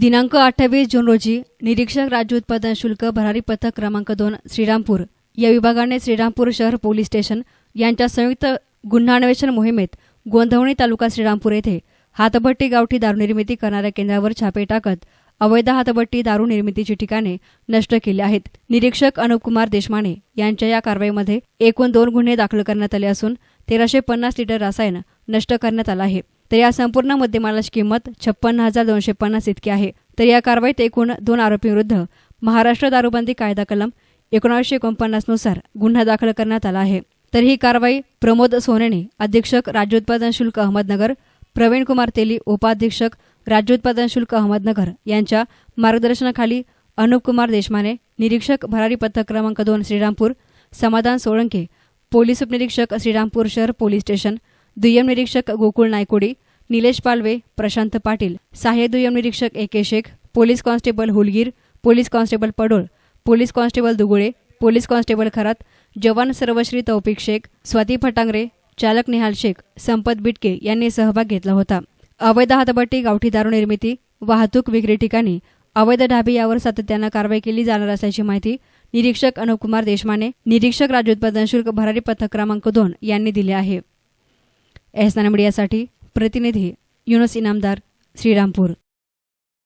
दिनांक अठ्ठावीस जून रोजी निरीक्षक राज्य उत्पादन शुल्क भरारी पथक क्रमांक दोन श्रीरामपूर. या विभागाने श्रीरामपूर शहर पोलीस स्टेशन यांच्या संयुक्त गुन्हा अन्वेषण मोहिमेत गोंधवणी तालुका श्रीरामपूर येथे हातभट्टी गावठी दारू निर्मिती करणाऱ्या केंद्रावर छापे टाकत अवैध हातभट्टी दारू निर्मितीची ठिकाणे नष्ट केली आहेत. निरीक्षक अनुपकुमार देशमाने यांच्या या कारवाईमध्ये एकूण दोन गुन्हे दाखल करण्यात आले असून तेराशे पन्नास लिटर रसायन नष्ट करण्यात आलं आहे. तर या संपूर्ण मुद्देमालाची किंमत छप्पन्न हजार दोनशे पन्नास इतकी आहे. तर या कारवाईत एकूण दोन आरोपींविरुद्ध महाराष्ट्र दारूबंदी कायदा कलम एकोणीसशे एकोणपन्नासनुसार गुन्हा दाखल करण्यात आला आहे. तर ही कारवाई प्रमोद सोनेने अधीक्षक राज्योत्पादन शुल्क अहमदनगर प्रवीण कुमार तेली उपाधीक्षक राज्योत्पादन शुल्क अहमदनगर यांच्या मार्गदर्शनाखाली अनुप कुमार देशमाने निरीक्षक भरारी पथक क्रमांक दोन श्रीरामपूर समाधान सोळंके पोलीस उपनिरीक्षक श्रीरामपूर शहर पोलीस स्टेशन दुय्यम निरीक्षक गोकुळ नायकोडी निलेश पालवे प्रशांत पाटील सहाय्य दुय्यम निरीक्षक A K Shaikh police constable Hulgir police constable Padol police constable Dugule police constable Kharat जवान सर्वश्री तौफिक शेख स्वाती फटांगरे चालक निहाल शेख संपत बिटके यांनी सहभाग घेतला होता. अवैध हातभट्टी गावठी दारू निर्मिती वाहतूक विक्री ठिकाणी अवैध ढाबे यावर सातत्यानं कारवाई केली जाणार असल्याची माहिती निरीक्षक अनुपकुमार देशमाने निरीक्षक राज्य उत्पादन शुल्क भरारी पथक क्रमांक दोन यांनी दिले आहे. एहसान मीडियासाठी प्रतिनिधी युनस इनामदार श्रीरामपूर.